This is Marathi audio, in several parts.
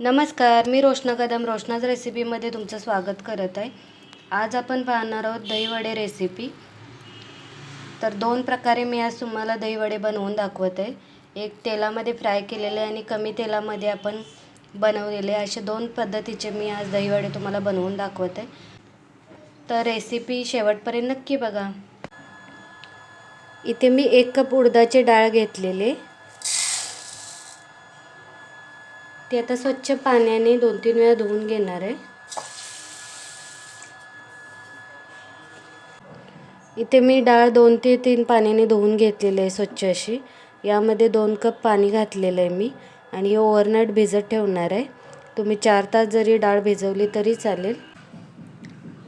नमस्कार मी रोशना कदम रोशनाज रेसिपीमध्ये तुमचं स्वागत करत आहे. आज आपण पाहणार आहोत दहीवडे रेसिपी. तर दोन प्रकारे मी आज तुम्हाला दहीवडे बनवून दाखवत. आहे एक तेलामध्ये फ्राय केलेले आणि कमी तेलामध्ये आपण बनवलेले असे दोन पद्धतीचे मी आज दहीवडे तुम्हाला बनवून दाखवत. आहे तर रेसिपी शेवटपर्यंत नक्की बघा. इथे मी एक कप उडदाचे डाळ घेतलेले. ते आता स्वच्छ पाण्याने दोन तीन वेळा धुवून घेणार आहे. इथे मी डाळ दोन ते तीन पाण्याने धुवून घेतलेली आहे स्वच्छ अशी. यामध्ये दोन कप पाणी घातलेलं आहे मी आणि हे ओव्हरनाईट भिजत ठेवणार आहे. तुम्ही चार तास जरी डाळ भिजवली तरी चालेल.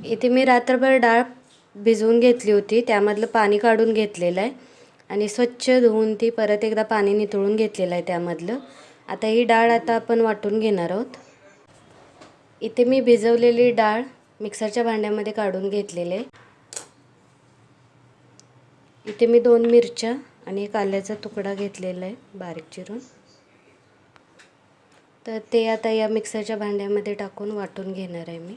इथे मी रात्रभर डाळ भिजवून घेतली होती त्यामधलं पाणी काढून घेतलेलं आहे आणि स्वच्छ धुवून ती परत एकदा पाणी निथळून घेतलेलं आहे त्यामधलं. आता ही डाळ आता आपण वाटून घेणार आहोत. इथे मी भिजवलेली डाळ मिक्सरच्या भांड्यामध्ये काढून घेतलेले इथे मी दोन मिरच्या आणि एक आल्याचा तुकडा घेतलेला आहे बारीक चिरून. तर ते आता या मिक्सरच्या भांड्यामध्ये टाकून वाटून घेणार आहे मी.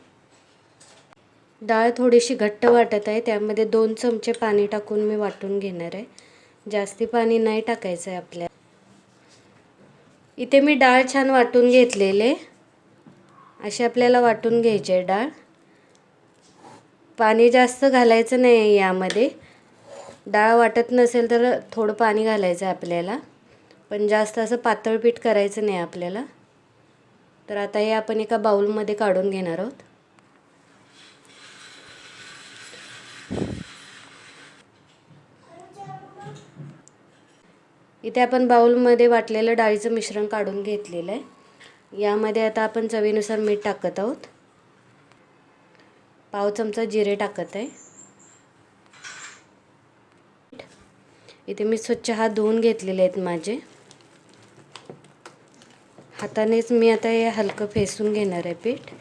डाळ थोडीशी घट्ट वाटत आहे त्यामध्ये दोन चमचे पाणी टाकून मी वाटून घेणार आहे. जास्ती पाणी नाही टाकायचं आहे आपल्या इथे मी डाळ छान वाटून घेतलेले. असे आपल्याला वाटून घ्यायचे आहे डाळ. पाणी जास्त घालायचं नाही आहे यामध्ये. डाळ वाटत नसेल तर थोडं पाणी घालायचं आहे आपल्याला. पण जास्त असं पातळ पीठ करायचं नाही आपल्याला. तर आता हे आपण एका बाऊलमध्ये काढून घेणार आहोत. इथे आपण बाउलमध्ये वाटलेलं डाळीचं मिश्रण काढून घेतलेलं आहे. यामध्ये आता आपण चवीनुसार मीठ टाकत आहोत. पाव चमचा जिरे टाकत आहे. इथे मी स्वच्छ हात धुवून घेतलेले आहेत माझे. हातानेच मी आता हे हलकं फेसून घेणार आहे पीठ.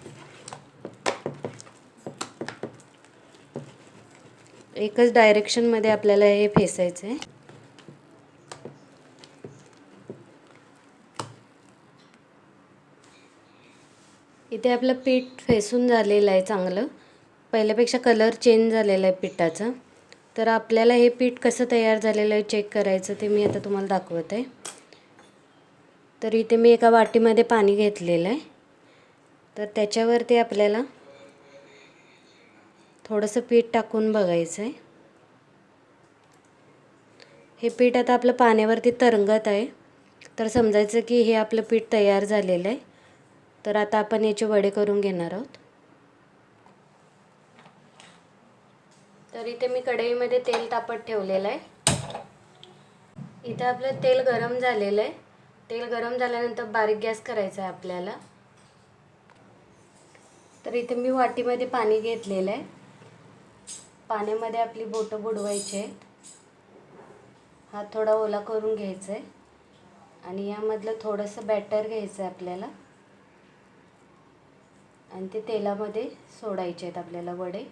एकच डायरेक्शनमध्ये आपल्याला हे फेसायचं आहे इथे आपलं पीठ फेसून झालेलं आहे चांगलं. पहिल्यापेक्षा कलर चेंज झालेला आहे पिठाचा. तर आपल्याला हे पीठ कसं तयार झालेलं आहे चेक करायचं ते मी आता तुम्हाला दाखवत आहे. तर इथे मी एका वाटीमध्ये पाणी घेतलेलं आहे. तर त्याच्यावरती आपल्याला थोडंसं पीठ टाकून बघायचं आहे. हे पीठ आता आपलं पाण्यावरती तरंगत आहे. तर समजायचं की हे आपलं पीठ तयार झालेलं आहे. तर आता आपण याचे वडे करून घेणार आहोत. तर इथे मी कढईमध्ये तेल तापत ठेवलेलं आहे. इथे आपलं तेल गरम झालेलं आहे. तेल गरम झाल्यानंतर बारीक गॅस करायचा आहे आपल्याला. तर इथे मी वाटीमध्ये पाणी घेतलेलं आहे. पाण्यामध्ये आपली बोटं बुडवायची आहेत. हा थोडा ओला करून घ्यायचा आहे. आणि यामधलं थोडंसं बॅटर घ्यायचं आहे आपल्याला. आणि ते तेलामध्ये सोडायचे आहेत आपल्याला वडे.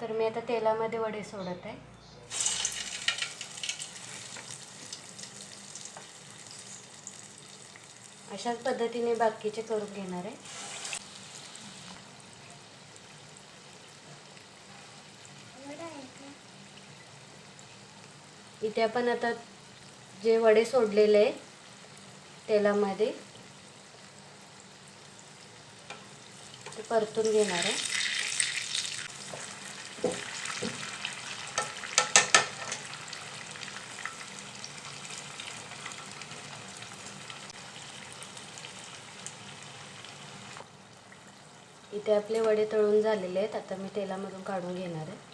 तर मी आता तेलामध्ये वडे सोडत आहे. अशाच पद्धतीने बाकीचे करून घेणार आहे. इथे आपण आता जे वडे सोडलेले आहे तेलामध्ये ते परतून घेणार आहे. इथे आपले वडे तळून झालेले आहेत आता मी तेलामधून काढून घेणार आहे.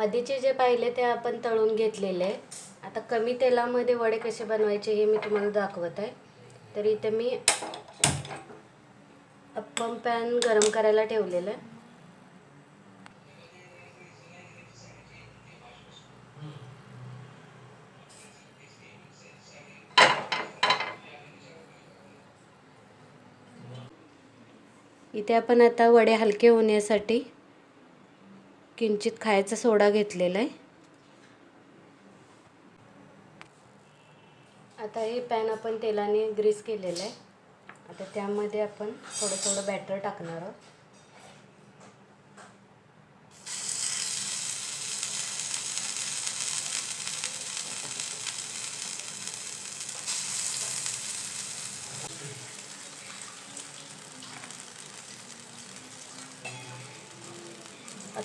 आधीचे जे पाहिले ते आपण तळून घेतलेले आहे आता कमी तेलामध्ये वडे कसे बनवायचे हे मी तुम्हाला दाखवत आहे. तर इथे मी अप्पम पॅन गरम करायला ठेवलेलं आहे. इथे आपण आता वडे हलके होण्यासाठी किंचित खायचा सोडा घेतलेला आहे आता हे पॅन आपण तेलाने ग्रीस केलेलं आहे. आता त्यामध्ये आपण थोडं थोडं बॅटर टाकणार आहोत.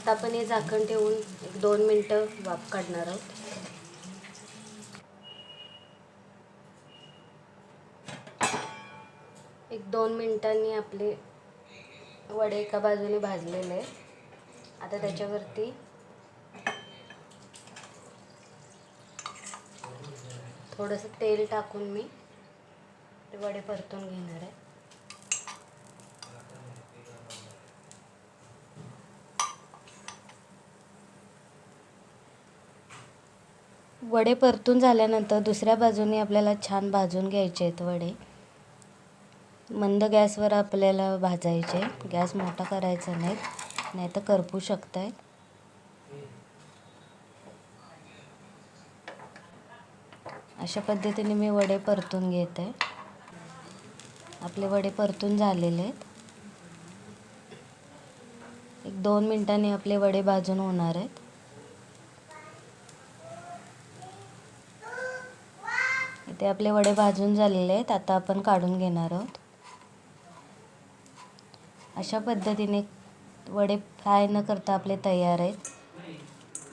आता पण हे झाकण ठेवून एक दोन मिनटं वाफ काढणार आहोत. एक दोन मिनटांनी आपले वडे एका बाजूने भाजलेले आता त्याच्यावरती थोडंसं तेल टाकून मी ते वडे परतून घेणार आहे. वडे परतून झाल्यानंतर दुसऱ्या बाजूने आपल्याला छान भाजून घ्यायचे आहेत वडे. मंद गॅसवर आपल्याला भाजायचे. गॅस मोठा करायचा नाही नाही तर करपू शकत आहे अशा पद्धतीने मी वडे परतून घेत. आहे आपले वडे परतून झालेले आहेत. एक दोन मिनटांनी आपले वडे भाजून होणार आहेत. इथे आपले वडे भाजून झालेले आहेत आता आपण काढून घेणार आहोत. अशा पद्धतीने वडे फ्राय न करता आपले तयार आहेत.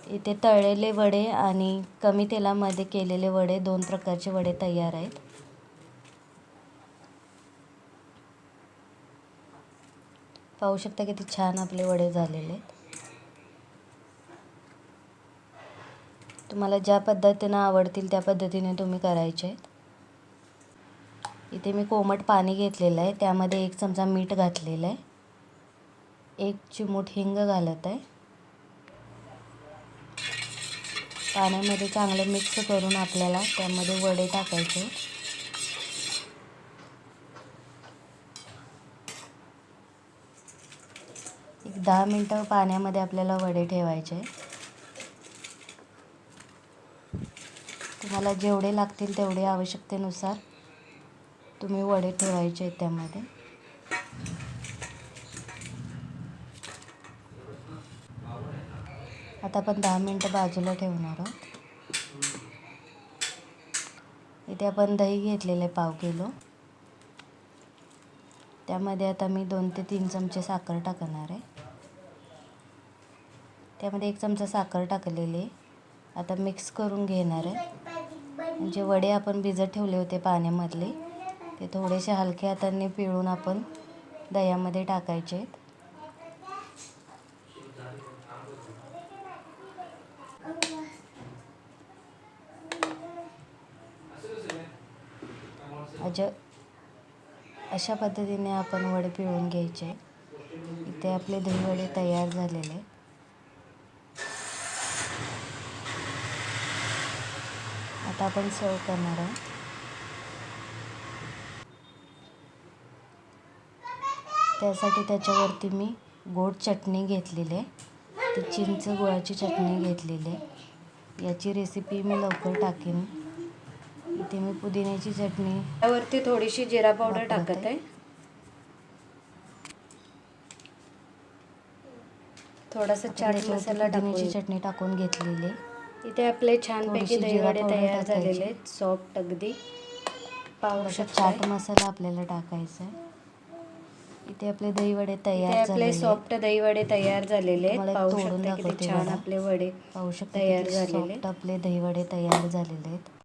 इथे तळलेले वडे आणि कमी तेलामध्ये केलेले वडे दोन प्रकारचे वडे तयार आहेत. पाहू शकता किती छान आपले वडे झालेले आहेत. तुम्हाला ज्या पद्धतीनं आवडतील त्या पद्धतीने तुम्ही करायचे आहेत. इथे मी कोमट पाणी घेतलेलं आहे. त्यामध्ये एक चमचा मीठ घातलेलं आहे. एक चिमूट हिंग घालत आहे. पाण्यामध्ये चांगलं मिक्स करून आपल्याला त्यामध्ये वडे टाकायचे एक दहा मिनटं पाण्यामध्ये आपल्याला वडे ठेवायचे तुम्हाला जेवढे लागतील तेवढे आवश्यकतेनुसार तुम्ही वडे ठेवायचे आहेत त्यामध्ये. आता आपण दहा मिनटं बाजूला ठेवणार आहोत. इथे आपण दही घेतलेलं आहे पाव किलो. त्यामध्ये आता मी दोन ते तीन चमचे साखर टाकणार आहे. त्यामध्ये एक चमचा साखर टाकलेली आहे. आता मिक्स करून घेणार आहे. जे वडे आपण भिजत ठेवले होते पाण्यामधले ते थोडेसे हलके हाताने पिळून आपण दह्यामध्ये टाकायचे आहेत. अज अशा पद्धतीने आपण वडे पिळून घ्यायचे. इथे आपले दही वडे तयार झालेले आता आपण सर्व करणार आहोत. त्यासाठी त्याच्यावरती मी गोड चटणी घेतलेली आहे. ती चिंच गुळाची चटणी घेतलेली आहे. याची रेसिपी मी लवकर टाकेन. इथे मी पुदिन्याची चटणी त्यावरती थोडीशी जिरा पावडर टाकत आहे. थोडासा चाट मसाला टाकून चटणी टाकून घेतलेली इथे आपले छानपैकी दहीवडे तयार झालेले आहेत. सॉफ्ट अगदी. पाव चाट मसाला आपल्याला टाकायचा आहे. इथे आपले दहीवडे तयार आपले सॉफ्ट दहीवडे तयार झालेले आहेत. पाहू शकता किती छान आपले वडे पाहू शकता तयार झालेले आपले दहीवडे तयार झालेले आहेत.